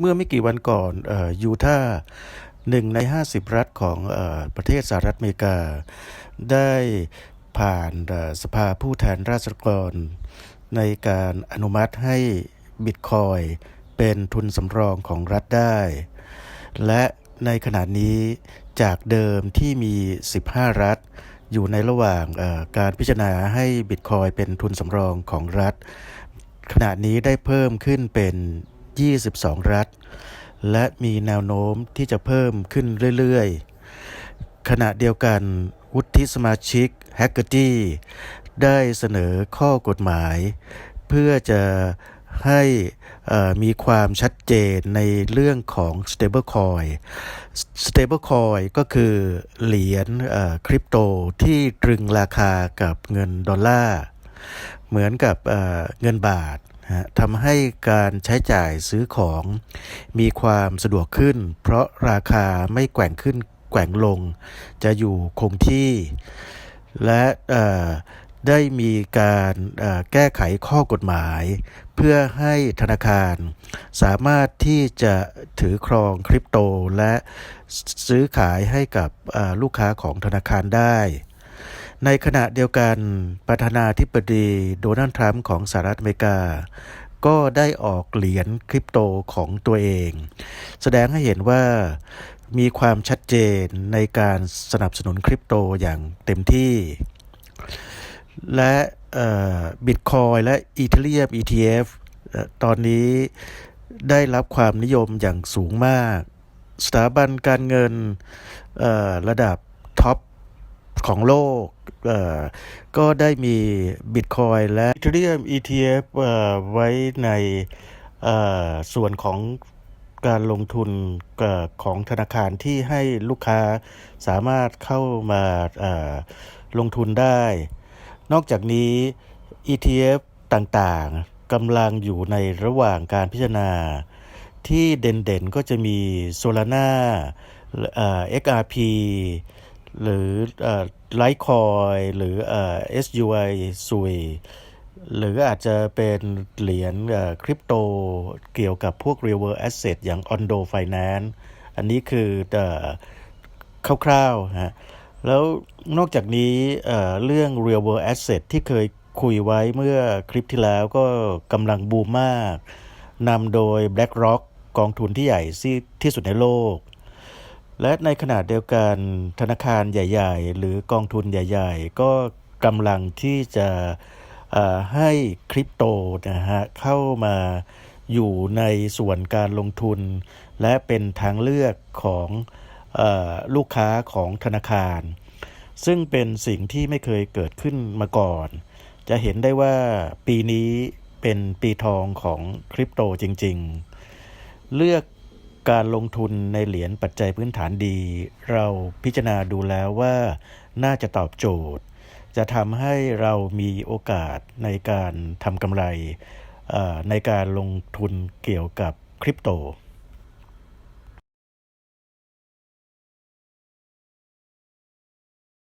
เมื่อไม่กี่วันก่อนยูทาห์หนึ่งใน 50 รัฐของอประเทศสหรัฐอเมริกา ได้ผ่านสภาผู้แทนราษฎร ในการอนุมัติให้บิตคอยเป็นทุนสำรองของรัฐได้ และในขณะนี้จากเดิมที่มี 15 รัฐ อยู่ในระหว่างการพิจารณาให้บิตคอยเป็นทุนสำรองของรัฐ ขณะนี้ได้เพิ่มขึ้นเป็น 22 รัฐ และมีแนวโน้มที่จะเพิ่มขึ้นเรื่อยๆ ขณะเดียวกันวุฒิสมาชิก h a c k e r t y ได้เสนอข้อกฎหมาย เพื่อจะให้มีความชัดเจนในเรื่องของ stablecoin stablecoin ก็คือเหรียญคริปโตที่ตรึงราคากับเงินดอลลาร์ เหมือนกับเงินบาท ทำให้การใช้จ่ายซื้อของมีความสะดวกขึ้น เพราะราคาไม่แกว่งขึ้นแกว่งลง จะอยู่คงที่ และได้มีการแก้ไขข้อกฎหมาย เพื่อให้ธนาคารสามารถที่จะถือครองคริปโต และซื้อขายให้กับลูกค้าของธนาคารได้ ในขณะเดียวกันประธานาธิบดีโดนัลด์ทรัมป์ของสหรัฐอเมริกา ก็ได้ออกเหรียญคริปโตของตัวเอง แสดงให้เห็นว่ามีความชัดเจนในการสนับสนุนคริปโตอย่างเต็มที่ และบิตคอยและอีเทเรียม ETF เอ่อตอนนี้ได้รับความนิยมอย่างสูงมาก สถาบันการเงินระดับท็อป ของโลกก็ได้มี Bitcoin และ Ethereum ETF เอ่อไว้ในส่วนของการลงทุนของธนาคารที่ให้ลูกค้าสามารถเข้ามาลงทุนได้ นอกจากนี้ ETF ต่างๆกำลังอยู่ในระหว่างการพิจารณา ที่เด่นๆก็จะมี Solana เอ่อ XRP หรือไลท์คอยหรือเอ่อ SUI ซุยหรืออาจจะเป็นเหรียญคริปโตเกี่ยวกับพวก real world asset อย่าง Ondo Finance อันนี้คือเอ่อคร่าวๆฮะแล้วนอกจากนี้เอ่อเรื่อง real world asset ที่เคยคุยไว้เมื่อคลิปที่แล้วก็กำลังบูมมากนำโดย BlackRock กองทุนที่ใหญ่ที่สุดในโลก และในขณะเดียวกันธนาคารใหญ่ ๆ หรือกองทุนใหญ่ ๆ ก็กำลังที่จะให้คริปโตนะฮะเข้ามาอยู่ในส่วนการลงทุน และเป็นทางเลือกของอลูกค้าของธนาคาร ซึ่งเป็นสิ่งที่ไม่เคยเกิดขึ้นมาก่อน จะเห็นได้ว่าปีนี้เป็นปีทองของคริปโตจริง ๆ เลือก การลงทุนในเหรียญปัจจัยพื้นฐานดี เราพิจารณาดูแล้วว่าน่าจะตอบโจทย์ จะทำให้เรามีโอกาสในการทำกำไรในการลงทุนเกี่ยวกับคริปโต